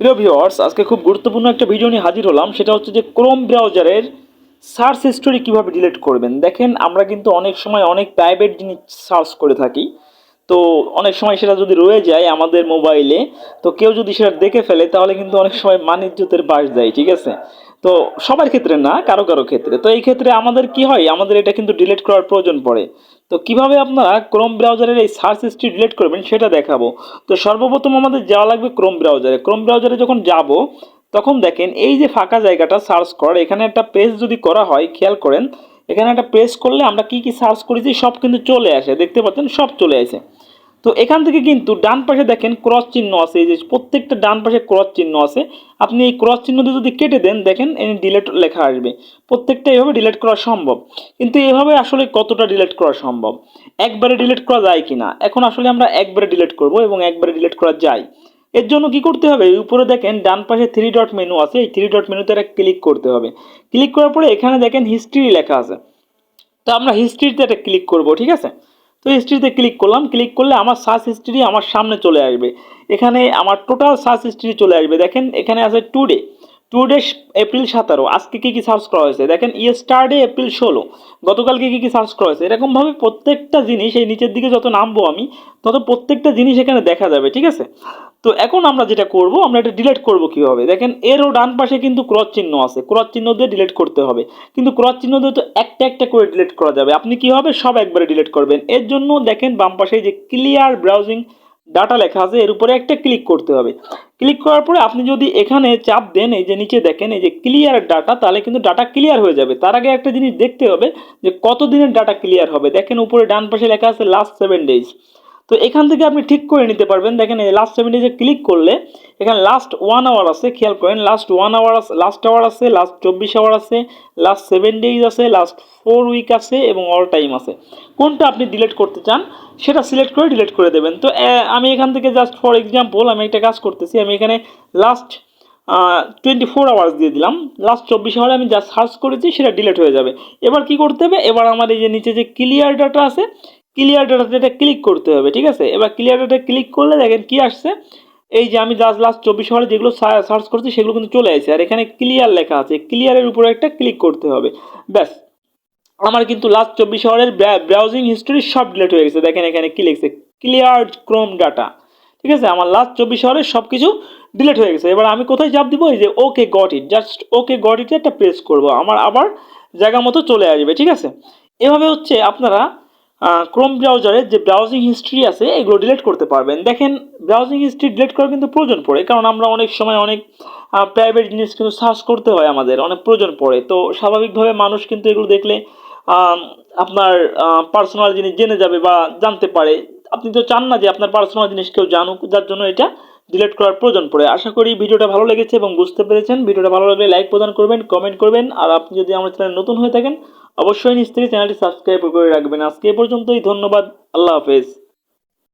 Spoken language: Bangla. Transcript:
প্রিয় ভিওয়ার্স আজকে খুব গুরুত্বপূর্ণ একটা ভিডিও নিয়ে হাজির হলাম। সেটা হচ্ছে যে ক্রোম ব্রাউজারের সার্চ হিস্টোরি কীভাবে ডিলিট করবেন। দেখেন, আমরা কিন্তু অনেক সময় অনেক প্রাইভেট জিনিস সার্চ করে থাকি। তো অনেক সময় সেটা যদি রয়ে যায় আমাদের মোবাইলে তো কেউ যদি সেটা দেখে ফেলে, তাহলে কিন্তু অনেক সময় মানিজ্যতের বাস দেয় ঠিক আছে? তো সবার ক্ষেত্রে না, কারও কারও ক্ষেত্রে। তো এই ক্ষেত্রে আমাদের কি হয়, আমাদের এটা কিন্তু ডিলিট করার প্রয়োজন পড়ে। তো কীভাবে আপনারা ক্রোম ব্রাউজারের এই সার্চ হিস্ট্রি ডিলিট করবেন সেটা দেখাবো। তো সর্বপ্রথম আমাদের যাওয়া লাগবে ক্রোম ব্রাউজারে ক্রোম ব্রাউজারে যখন যাব, তখন দেখেন এই যে ফাঁকা জায়গাটা সার্চ করার, এখানে একটা পেজ যদি করা হয়, খেয়াল করেন, এখানে একটা প্রেস করলে আমরা কি কি সার্চ করেছি, সব কিন্তু চলে আসে। দেখতে পাচ্ছেন, সব চলে আসে। তো এখান থেকে কিন্তু ডান পাশে দেখেন ক্রস চিহ্ন আছে, এই যে প্রত্যেকটা ডান পাশে ক্রস চিহ্ন আছে। আপনি এই ক্রস চিহ্ন দিয়ে যদি কেটে দেন, দেখেন এই ডিলেট লেখা আসবে। প্রত্যেকটা এভাবে ডিলেট করা সম্ভব। কিন্তু এভাবে আসলে কতটা ডিলেট করা সম্ভব? একবারে ডিলেট করা যায় কি না এখন আসলে আমরা একবারে ডিলিট করব এবং একবারে ডিলেট করা যায়। এর জন্য কি করতে হবে? উপরে দেখেন ডান পাশে থ্রি ডট মেনু আছে, এই থ্রি ডট মেনুতে একটা ক্লিক করতে হবে। ক্লিক করার পরে এখানে দেখেন হিস্ট্রি লেখা আছে। তো আমরা হিস্ট্রিতে একটা ক্লিক করব, ঠিক আছে? তো হিস্ট্রিতে ক্লিক করলাম ক্লিক করলে আমার সার্চ হিস্ট্রি আমার সামনে চলে আসবে। এখানে আমার টোটাল সার্চ হিস্ট্রি চলে আসবে। দেখেন, এখানে আছে টুডে টুডে এপ্রিল সতেরো। আজকে কী কী সার্চ করা হয়েছে? দেখেন ইয়েস্টারডে এপ্রিল ষোলো। গতকালকে কী কী সার্চ করা হয়েছে? এরকমভাবে প্রত্যেকটা জিনিস, এই নিচের দিকে যত নামবো আমি, তত প্রত্যেকটা জিনিস এখানে দেখা যাবে, ঠিক আছে? তো এখন আমরা যেটা করব, আমরা এটা ডিলিট করব কীভাবে? দেখেন এরও ডান পাশে কিন্তু ক্রস চিহ্ন আছে। ক্রস চিহ্ন দিয়ে ডিলিট করতে হবে। কিন্তু ক্রস চিহ্ন দিয়ে তো একটা একটা করে ডিলিট করা যাবে। আপনি কি হবে সব একবারে ডিলিট করবেন? এর জন্য দেখেন, বাম পাশে যে ক্লিয়ার ব্রাউজিং ডাটা লেখা আছে, এর উপরে একটা ক্লিক করতে হবে। ক্লিক করার পরে আপনি যদি এখানে চাপ দেন, এই যে নিচে দেখেন, এই যে ক্লিয়ার ডাটা, তাহলে কিন্তু ডাটা ক্লিয়ার হয়ে যাবে। তার আগে একটা জিনিস দেখতে হবে যে কত দিনের ডাটা ক্লিয়ার হবে। দেখেন উপরে ডান পাশে লেখা আছে লাস্ট সেভেন ডেজ তো এখান থেকে আপনি ঠিক করে নিতে পারবেন। দেখেন এই লাস্ট সেভেন ডেজে ক্লিক করলে, এখানে লাস্ট ওয়ান আওয়ার আছে, খেয়াল করেন last one hour last hour আছে লাস্ট চব্বিশ আওয়ার আছে লাস্ট সেভেন ডেজ আছে লাস্ট ফোর উইক আছে এবং অল টাইম আছে। কোনটা আপনি ডিলেট করতে চান, সেটা সিলেক্ট করে ডিলেট করে দেবেন। তো আমি এখান থেকে জাস্ট ফর এক্সাম্পল আমি একটা কাজ করতেছি, আমি এখানে লাস্ট টোয়েন্টি ফোর আওয়ার্স দিয়ে দিলাম। লাস্ট চব্বিশ আওয়ারে আমি যা সার্চ করেছি সেটা ডিলেট হয়ে যাবে। এবার কি করতে হবে? এবার আমার এই যে নিচে যে ক্লিয়ার ডাটা আছে ক্লিয়ার ডাটাতে ক্লিক করতে হবে, ঠিক আছে? এবার ক্লিয়ার ডাটা ক্লিক করলে দেখেন কি আসছে? এই যে আমি জাস্ট লাস্ট চব্বিশ আওয়ারে যেগুলো সার্চ করছি সেগুলো কিন্তু চলে আসছে। আর এখানে ক্লিয়ার লেখা আছে। ক্লিয়ারের উপরে একটা ক্লিক করতে হবে। ব্যাস। আমার কিন্তু লাস্ট চব্বিশ আওয়ারের ব্রাউজিং হিস্টোরি সব ডিলেট হয়ে গেছে। দেখেন এখানে কি লিখছে? ক্লিয়ার ক্রোম ডাটা ঠিক আছে? আমার লাস্ট চব্বিশ আওয়ারের সব কিছু ডিলিট হয়ে গেছে। এবার আমি কোথায় চাপ দিব? এই যে okay got it just okay got ইটে একটা প্রেস করব। আমার আবার জায়গা মতো চলে আসবে, ঠিক আছে? এভাবে হচ্ছে আপনারা ক্রোম ব্রাউজারের যে ব্রাউজিং হিস্ট্রি আছে, এগুলো ডিলিট করতে পারবেন। দেখেন ব্রাউজিং হিস্ট্রি ডিলিট করার কিন্তু প্রয়োজন পড়ে, কারণ আমরা অনেক সময় অনেক প্রাইভেট জিনিস কিন্তু সার্চ করতে হয় আমাদের, অনেক প্রয়োজন পড়ে। তো স্বাভাবিকভাবে মানুষ কিন্তু এগুলো দেখলে আপনার পার্সোনাল জিনিস জেনে যাবে বা জানতে পারে। আপনি তো চান না যে আপনার পার্সোনাল জিনিস কেউ জানুক, যার জন্য এটা ডিলিট করার প্রয়োজন পড়ে। আশা করি ভিডিওটা ভালো লেগেছে এবং বুঝতে পেরেছেন। ভিডিওটা ভালো লাগলে লাইক প্রদান করবেন কমেন্ট করবেন। আর আপনি যদি আমার চ্যানেল নতুন হয়ে থাকেন, অবশ্যই নিশ্চয়ই চ্যানেলটি সাবস্ক্রাইব করে রাখবেন। আজকে পর্যন্তই, ধন্যবাদ, আল্লাহ হাফেজ।